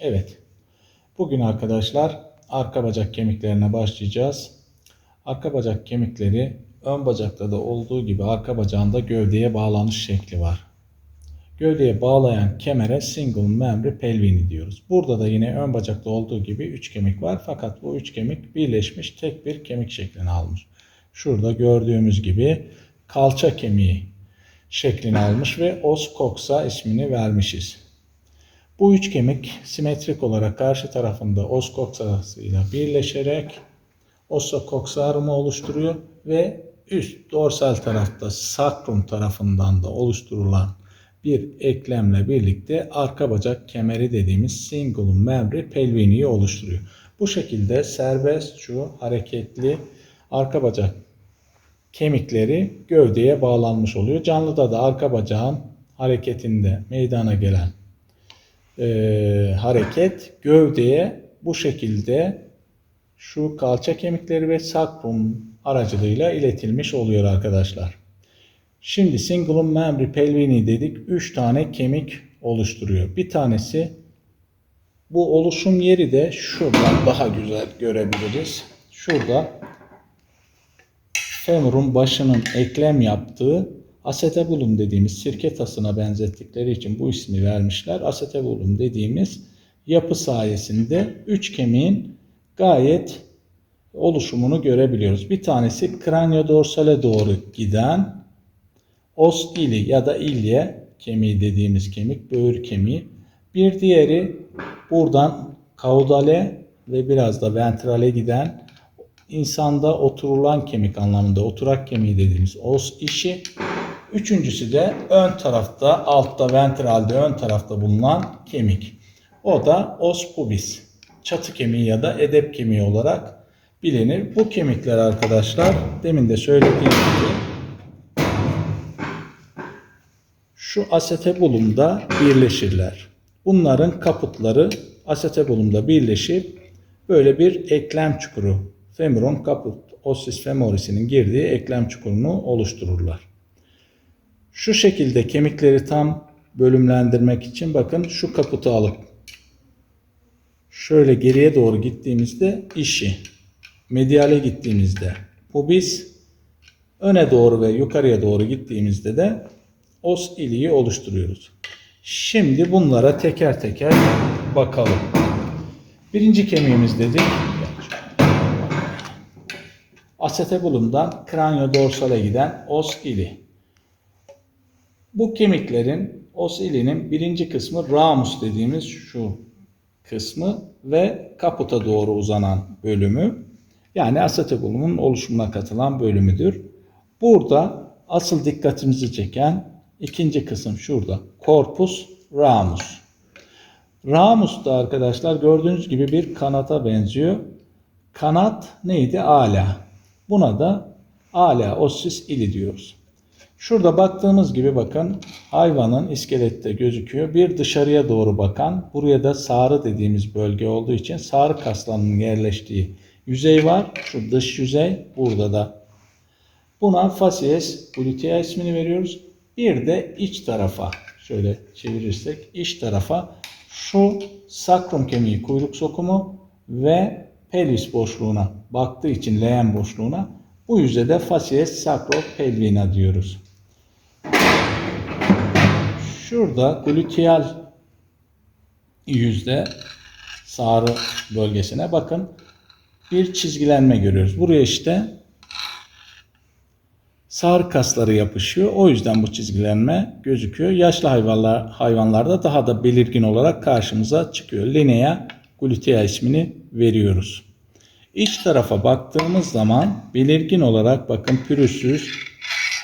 Evet. Bugün arkadaşlar arka bacak kemiklerine başlayacağız. Arka bacak kemikleri ön bacakta da olduğu gibi arka bacağında gövdeye bağlanış şekli var. Gövdeye bağlayan kemere single membrane pelvini diyoruz. Burada da yine ön bacakta olduğu gibi 3 kemik var. Fakat bu 3 kemik birleşmiş tek bir kemik şeklini almış. Şurada gördüğümüz gibi kalça kemiği şeklini almış ve os coxa ismini vermişiz. Bu üç kemik simetrik olarak karşı tarafında os coxa'sıyla birleşerek ossa coxarumu oluşturuyor ve üst dorsal tarafta sakrum tarafından da oluşturulan bir eklemle birlikte arka bacak kemeri dediğimiz singulum membri pelviniyi oluşturuyor. Bu şekilde serbest şu hareketli arka bacak kemikleri gövdeye bağlanmış oluyor. Canlıda da arka bacağın hareketinde meydana gelen e, hareket gövdeye bu şekilde şu kalça kemikleri ve sakrum aracılığıyla iletilmiş oluyor arkadaşlar. Şimdi singulum membri pelvini dedik. 3 tane kemik oluşturuyor. Bir tanesi bu oluşum yeri de şuradan daha güzel görebiliriz. Şurada femurun başının eklem yaptığı asetabulum dediğimiz sirke tasına benzettikleri için bu ismi vermişler. Asetabulum dediğimiz yapı sayesinde üç kemiğin gayet oluşumunu görebiliyoruz. Bir tanesi kraniodorsale doğru giden os ili ya da ilye kemiği dediğimiz kemik, böğür kemiği. Bir diğeri buradan kaudale ve biraz da ventrale giden insanda oturulan kemik anlamında oturak kemiği dediğimiz os işi. Üçüncüsü de ön tarafta, altta ventralde ön tarafta bulunan kemik. O da os pubis. Çatı kemiği ya da edep kemiği olarak bilinir. Bu kemikler arkadaşlar demin de söylediğim gibi şu asetebulumda birleşirler. Bunların kaputları asetebulumda birleşip böyle bir eklem çukuru femoron kaput ossis femorisinin girdiği eklem çukurunu oluştururlar. Şu şekilde kemikleri tam bölümlendirmek için bakın şu kaputu alıp şöyle geriye doğru gittiğimizde işi, mediale gittiğimizde pubis, öne doğru ve yukarıya doğru gittiğimizde de os iliği oluşturuyoruz. Şimdi bunlara teker teker bakalım. Birinci kemiğimiz dedik. Asetebulumdan kraniodorsale giden os ili. Bu kemiklerin os ilinin birinci kısmı ramus dediğimiz şu kısmı ve kaputa doğru uzanan bölümü yani asetebulumun oluşumuna katılan bölümüdür. Burada asıl dikkatimizi çeken ikinci kısım şurada. Corpus ramus. Ramus da arkadaşlar gördüğünüz gibi bir kanata benziyor. Kanat neydi? Ala. Buna da ala ossis ili diyoruz. Şurada baktığımız gibi bakın hayvanın iskelette gözüküyor. Bir dışarıya doğru bakan, buraya da sarı dediğimiz bölge olduğu için sarı kaslarının yerleştiği yüzey var. Şu dış yüzey burada da. Buna facies glutea ismini veriyoruz. Bir de iç tarafa şöyle çevirirsek iç tarafa şu sakrum kemiği kuyruk sokumu ve pelvis boşluğuna baktığı için leğen boşluğuna bu yüzeyde facies sacropelvina diyoruz. Şurada gluteal yüzde sarı bölgesine bakın bir çizgilenme görüyoruz. Buraya işte sarı kasları yapışıyor. O yüzden bu çizgilenme gözüküyor. Yaşlı hayvanlar, hayvanlarda daha da belirgin olarak karşımıza çıkıyor. Linea glutea ismini veriyoruz. İç tarafa baktığımız zaman belirgin olarak bakın pürüzsüz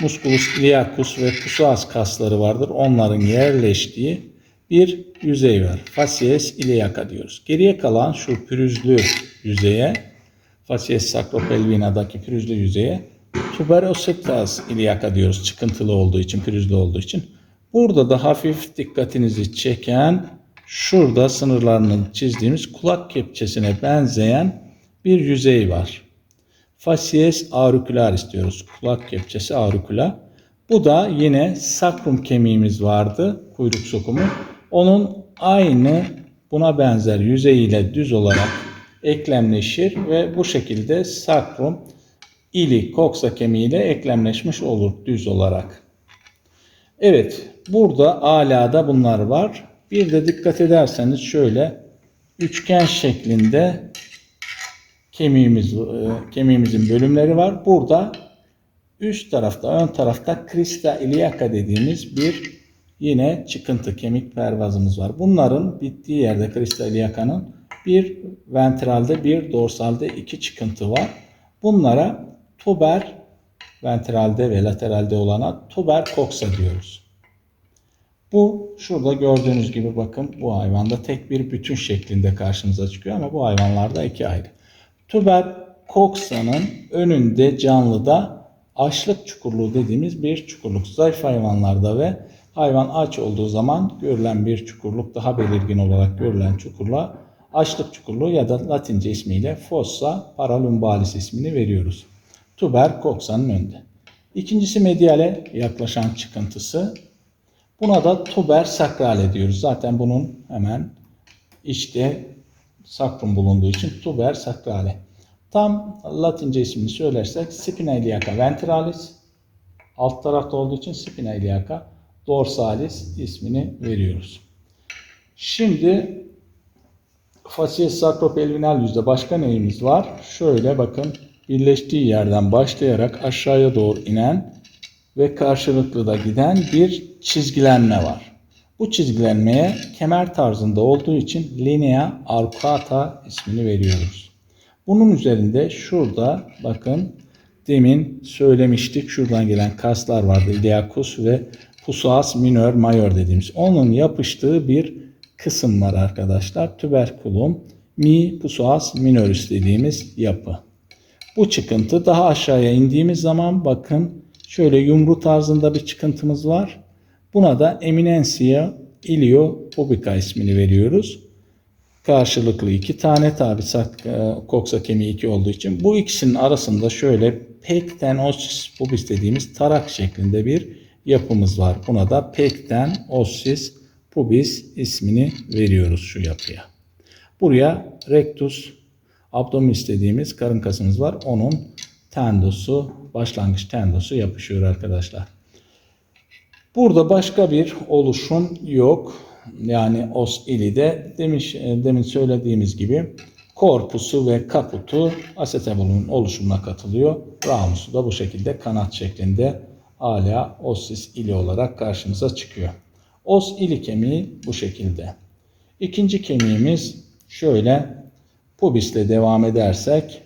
musculus iliacus ve psoas kasları vardır. Onların yerleştiği bir yüzey var. Facies iliaca diyoruz. Geriye kalan şu pürüzlü yüzeye, facies sacropelvina'daki pürüzlü yüzeye tuberositas iliaca diyoruz. Çıkıntılı olduğu için, pürüzlü olduğu için. Burada da hafif dikkatinizi çeken şurada sınırlarını çizdiğimiz kulak kepçesine benzeyen bir yüzey var. Facies auricularis diyoruz. Kulak kepçesi auricula. Bu da yine sakrum kemiğimiz vardı. Kuyruk sokumu. Onun aynı buna benzer yüzeyiyle düz olarak eklemleşir ve bu şekilde sakrum ili koksa kemiğiyle eklemleşmiş olur düz olarak. Evet, burada alada bunlar var. Bir de dikkat ederseniz şöyle üçgen şeklinde kemiğimiz e, kemiğimizin bölümleri var. Burada üst tarafta, ön tarafta krista iliaka dediğimiz bir yine çıkıntı kemik pervazımız var. Bunların bittiği yerde krista iliakanın bir ventralde bir dorsalde iki çıkıntı var. Bunlara tuber ventralde ve lateralde olana tuber coxa diyoruz. Bu şurada gördüğünüz gibi bakın bu hayvanda tek bir bütün şeklinde karşımıza çıkıyor ama bu hayvanlarda iki ayrı. Tuber coxa'nın önünde canlıda açlık çukurluğu dediğimiz bir çukurluk. Zayıf hayvanlarda ve hayvan aç olduğu zaman görülen bir çukurluk daha belirgin olarak görülen çukurluğa açlık çukurluğu ya da latince ismiyle fossa paralumbalis ismini veriyoruz. Tuber coxa'nın önünde. İkincisi mediale yaklaşan çıkıntısı. Buna da tuber sakrale diyoruz. Zaten bunun hemen işte sakrum bulunduğu için tuber sakrale. Tam latince ismini söylersek spina iliaca ventralis alt tarafta olduğu için spina iliaca dorsalis ismini veriyoruz. Şimdi facies sacropelvineal yüzde başka neyimiz var? Şöyle bakın birleştiği yerden başlayarak aşağıya doğru inen ve karşılıklı da giden bir çizgilenme var. Bu çizgilenmeye kemer tarzında olduğu için linea arcuata ismini veriyoruz. Bunun üzerinde şurada bakın demin söylemiştik şuradan gelen kaslar vardı. Iliacus ve psoas minor major dediğimiz. Onun yapıştığı bir kısım var arkadaşlar. Tuberculum mi psoas minoris dediğimiz yapı. Bu çıkıntı daha aşağıya indiğimiz zaman bakın şöyle yumru tarzında bir çıkıntımız var. Buna da eminentia iliopubica ismini veriyoruz. Karşılıklı iki tane tabi koksa kemiği iki olduğu için bu ikisinin arasında şöyle pekten ossis pubis dediğimiz tarak şeklinde bir yapımız var. Buna da pekten ossis pubis ismini veriyoruz şu yapıya. Buraya rectus abdominis dediğimiz karın kasımız var. Onun tendosu, başlangıç tendosu yapışıyor arkadaşlar. Burada başka bir oluşum yok. Yani os ilide demiş, demin söylediğimiz gibi korpusu ve kaputu asetabulun oluşumuna katılıyor. Ramusu da bu şekilde kanat şeklinde hala ossis ili olarak karşımıza çıkıyor. Os ili kemiği bu şekilde. İkinci kemiğimiz şöyle pubisle devam edersek